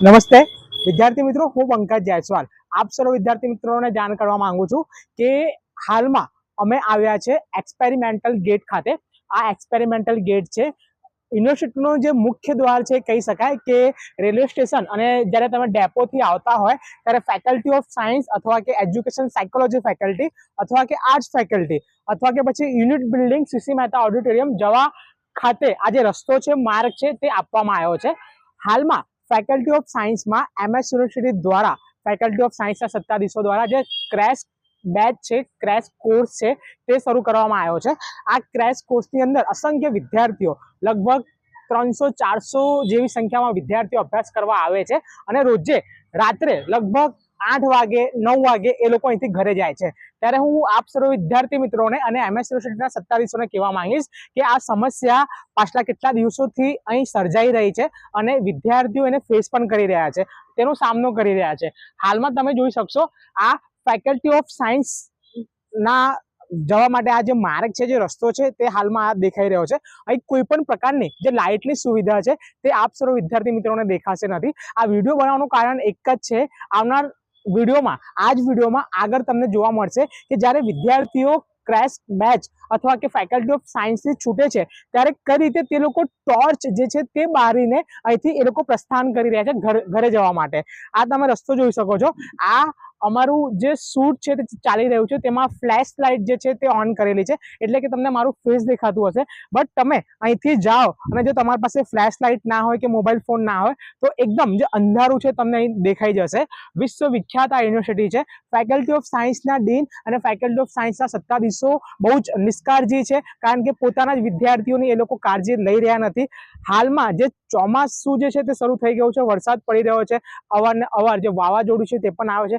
નમસ્તે. વિદ્યાર્થી મિત્રો, હું પંકજ જાયસવાલ. આપ સર્વ વિદ્યાર્થી મિત્રોને જાણ કરવા માંગુ છું કે હાલમાં અમે આવ્યા છે એક્સપેરિમેન્ટલ ગેટ ખાતે. આ એક્સપેરિમેન્ટલ ગેટ છે. યુનિવર્સિટીનો જે મુખ્ય દ્વાર છે કહી શકાય કે રેલવે સ્ટેશન. અને જ્યારે તમે ડેપોથી આવતા હોય, ત્યારે ફેકલ્ટી ઓફ સાયન્સ અથવા કે એજ્યુકેશન સાયકોલોજી ફેકલ્ટી અથવા કે આર્ટ્સ ફેકલ્ટી અથવા કે પછી unit building CC Mehta auditorium જવા ખાતે આ જે રસ્તો છે, માર્ગ છે, તે આપવામાં આવ્યો છે. હાલમાં ફેકલ્ટી ઓફ સાયન્સમાં એમએસ યુનિવર્સિટી દ્વારા ફેકલ્ટી ઓફ સાયન્સના સત્તાધીશો દ્વારા જે ક્રેશ બેચ છે ક્રેશ કોર્સ છે, તે શરૂ કરવામાં આવ્યો છે. આ ક્રેશ કોર્સની અંદર અસંખ્ય વિદ્યાર્થીઓ, લગભગ ત્રણસો, ચારસો જેવી સંખ્યામાં વિદ્યાર્થીઓ અભ્યાસ કરવા આવે છે. અને રોજે રાત્રે લગભગ આઠ વાગે, નવ વાગે એ લોકો અહીંથી ઘરે જાય છે. ત્યારે હું આપ સર્વ વિદ્યાર્થી મિત્રોને અને એમએસ યુનિવર્સિટીના સત્તાધીશોને કહેવા માંગીશ કે આ સમસ્યા પાછલા કેટલા દિવસોથી અહીં સર્જાઈ રહી છે અને વિદ્યાર્થીઓ એને ફેસ પણ કરી રહ્યા છે, તેનો સામનો કરી રહ્યા છે. હાલમાં તમે જોઈ શકશો, આ ફેકલ્ટી ઓફ સાયન્સ ના જવા માટે આ જે માર્ગ છે, જે રસ્તો છે, તે હાલમાં આ દેખાઈ રહ્યો છે. અહીં કોઈ પણ પ્રકારની જે લાઇટની સુવિધા છે, તે આપ સર્વ વિદ્યાર્થી મિત્રોને દેખાશે નથી. આ વીડિયો બનાવવાનું કારણ એક જ છે, આવનાર વિડીયોમાં આ જ વિડીયોમાં આગળ તમને જોવા મળશે કે જ્યારે વિદ્યાર્થીઓ ક્રેશ બેચ અથવા કે ફેકલ્ટી ઓફ સાયન્સથી છૂટે છે, ત્યારે કઈ રીતે તે લોકો ટોર્ચ જે છે તે બારીને અહીંથી એ લોકો પ્રસ્થાન કરી રહ્યા છે ઘરે જવા માટે. આ તમે રસ્તો જોઈ શકો છો. આ અમારું જે શૂટ છે તે ચાલી રહ્યું છે, તેમાં ફ્લેશ લાઇટ જે છે તે ઓન કરેલી છે, એટલે કે તમને મારું ફેસ દેખાતું હશે. બટ તમે અહીંથી જાઓ અને જો તમારી પાસે ફ્લેશ લાઇટ ના હોય કે મોબાઈલ ફોન ના હોય, તો એકદમ જે અંધારું છે તમને અહીં દેખાઈ જશે. વિશ્વવિખ્યાત આ યુનિવર્સિટી છે. ફેકલ્ટી ઓફ સાયન્સના ડીન અને ફેકલ્ટી ઓફ સાયન્સના સત્તાધીશો બહુ જ નિષ્કાળજી છે, કારણ કે પોતાના જ વિદ્યાર્થીઓની એ લોકો કાળજી લઈ રહ્યા નથી. હાલમાં જે ચોમાસું જે છે તે શરૂ થઈ ગયું છે, વરસાદ પડી રહ્યો છે અવારને અવાર જે વાવાઝોડું છે તે પણ આવે છે.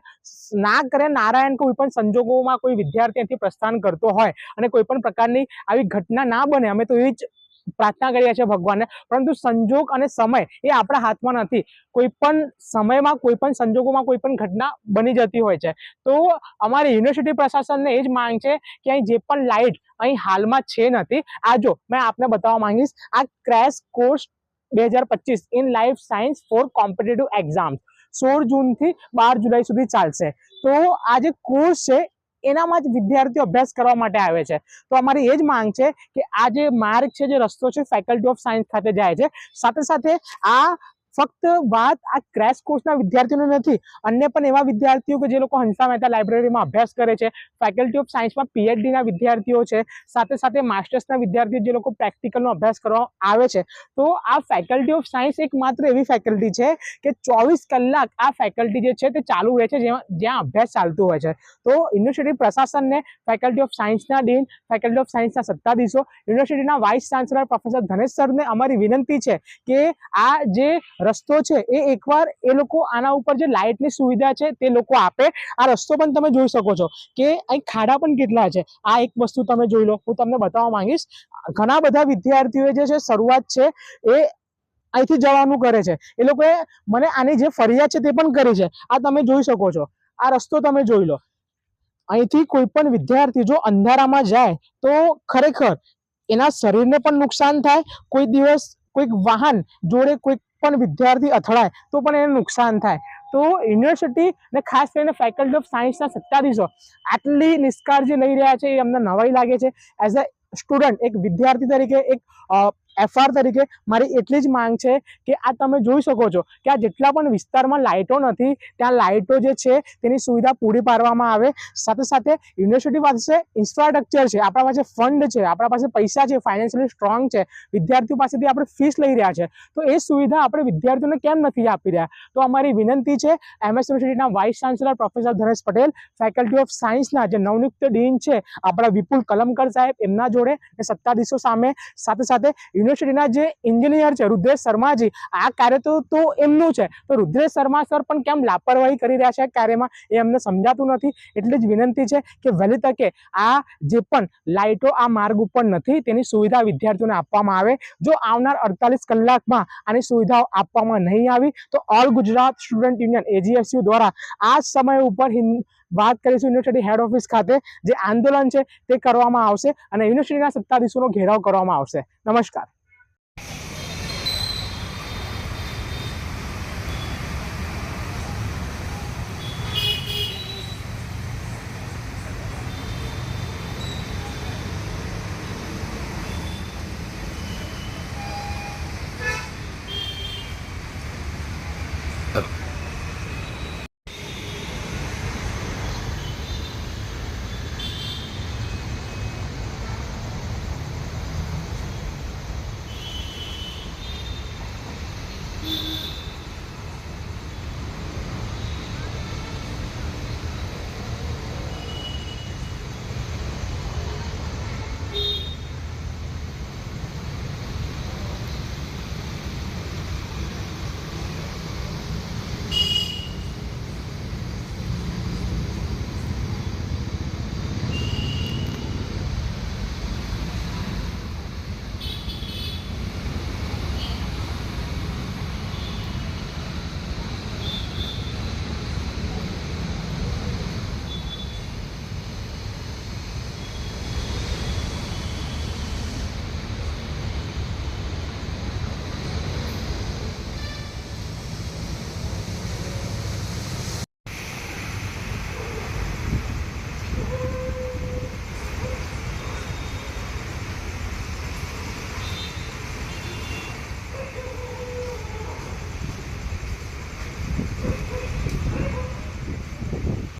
ના કરે, નારાયણ કોઈ પણ સંજોગોમાં કોઈ વિદ્યાર્થી પ્રસ્થાન કરતો હોય અને કોઈ પણ પ્રકારની આવી ઘટના ના બને, અમે તો એવી જ પ્રાર્થના કરીએ છીએ ભગવાનને. પરંતુ સંજોગ અને સમય એ આપણા હાથમાં નથી. કોઈ પણ સમયમાં, કોઈ પણ સંજોગોમાં કોઈ પણ ઘટના બની જતી હોય છે. તો અમારી યુનિવર્સિટી પ્રશાસનને એ જ માંગ છે કે અહીં જે પણ લાઇટ અહીં હાલમાં છે નથી, આ જો મેં આપને બતાવવા માંગીશ, આ ક્રેશ કોર્સ બે હજાર પચીસ in life science for competitive exams સોળ જૂનથી બાર જુલાઈ સુધી ચાલશે. તો આ જે કોર્સ છે, એનામાં જ વિદ્યાર્થીઓ અભ્યાસ કરવા માટે આવે છે. તો અમારી એ જ માંગ છે કે આ જે માર્ગ છે, જે રસ્તો છે ફેકલ્ટી ઓફ સાયન્સ ખાતે જાય છે. સાથે સાથે આ ફક્ત વાત આ ક્રેશ કોર્સના વિદ્યાર્થીઓને નથી, અન્ય પણ એવા વિદ્યાર્થીઓ કે જે લોકો હંસા મહેતા લાઇબ્રેરીમાં અભ્યાસ કરે છે ફેકલ્ટી ઓફ સાયન્સમાં પીએચડીના વિદ્યાર્થીઓ છે, સાથે સાથે માસ્ટર્સના વિદ્યાર્થીઓ જે લોકો પ્રેક્ટિકલનો અભ્યાસ કરવા આવે છે. તો આ ફેકલ્ટી ઓફ સાયન્સ એક માત્ર એવી ફેકલ્ટી છે કે ચોવીસ કલાક આ ફેકલ્ટી જે છે તે ચાલુ રહે છે, જેમાં, જ્યાં અભ્યાસ ચાલતું હોય છે. તો યુનિવર્સિટી પ્રશાસનને ફેકલ્ટી ઓફ સાયન્સના ડીન ફેકલ્ટી ઓફ સાયન્સના સત્તાધીશો યુનિવર્સિટીના વાઇસ ચાન્સલર પ્રોફેસર ધનેશ સરને અમારી વિનંતી છે કે આ જે રસ્તો છે એ એકવાર એ લોકો આના ઉપર જે લાઇટની સુવિધા છે તે લોકો આપે. આ રસ્તો પણ તમે જોઈ શકો છો કે અહીં ખાડા પણ કેટલા છે. આ એક વસ્તુ તમે જોઈ લો. હું તમને બતાવવા માંગીશ, ઘણા બધા વિદ્યાર્થીઓએ જે છે શરૂઆત છે એ અહીંથી જવાનું કરે છે. એ લોકોએ મને આની જે ફરિયાદ છે તે પણ કરી છે. આ તમે જોઈ શકો છો. આ રસ્તો તમે જોઈ લો. અહીંથી કોઈ પણ વિદ્યાર્થી જો અંધારામાં જાય તો ખરેખર એના શરીરને પણ નુકસાન થાય. કોઈ દિવસ કોઈક વાહન જોડે કોઈક પણ વિદ્યાર્થી અથડાય, તો પણ એને નુકસાન થાય. તો યુનિવર્સિટી ને ખાસ કરીને ફેકલ્ટી ઓફ સાયન્સના સત્તાધીશો આટલી નિષ્કાળજી લઈ રહ્યા છે, એ અમને નવાઈ લાગે છે. એઝ અ સ્ટુડન્ટ એક વિદ્યાર્થી તરીકે એક એફઆર તરીકે મારી એટલી જ માંગ છે કે આ તમે જોઈ શકો છો કે આ જેટલા પણ વિસ્તારમાં લાઇટો નથી, ત્યાં લાઇટો જે છે તેની સુવિધા પૂરી પાડવામાં આવે. સાથે સાથે યુનિવર્સિટી પાસે ઇન્ફ્રાસ્ટ્રક્ચર છે, આપણા પાસે ફંડ છે, આપણા પાસે પૈસા છે, ફાઇનાન્શિયલી સ્ટ્રોંગ છે, વિદ્યાર્થીઓ પાસેથી આપણે ફીસ લઈ રહ્યા છે. તો એ સુવિધા આપણે વિદ્યાર્થીઓને કેમ નથી આપી રહ્યા? તો અમારી વિનંતી છે, એમએસ યુનિવર્સિટીના vice chancellor professor Dhanesh Patel, faculty of સાયન્સના જે નવનિયુક્ત ડીન છે, આપણા વિપુલ કલમકર સાહેબ એમના જોડે સત્તાધીશો સામે. સાથે સાથે યુનિવર્સિટીના જે એન્જિનિયર છે, રુદ્રેશ શર્માજી, આ કાર્ય તો એમનું છે. તો રુદ્રેશ શર્મા સર પણ કેમ લાપરવાહી કરી રહ્યા છે કાર્યમાં? એ અમને સમજાતું નથી. એટલી જ વિનંતી છે કે વહેલી તકે આ જે પણ લાઇટો આ માર્ગ ઉપર નથી, તેની સુવિધા વિદ્યાર્થીઓને આપવામાં આવે. જો આવનાર અડતાલીસ કલાકમાં આની સુવિધાઓ આપવામાં નહીં આવી, તો all Gujarat student union AGSU દ્વારા આ સમય ઉપર વાત કરીશું યુનિવર્સિટી હેડ ઓફિસ ખાતે જે આંદોલન છે તે કરવામાં આવશે અને યુનિવર્સિટીના સત્તાધીશોનો ઘેરાવ કરવામાં આવશે. નમસ્કાર.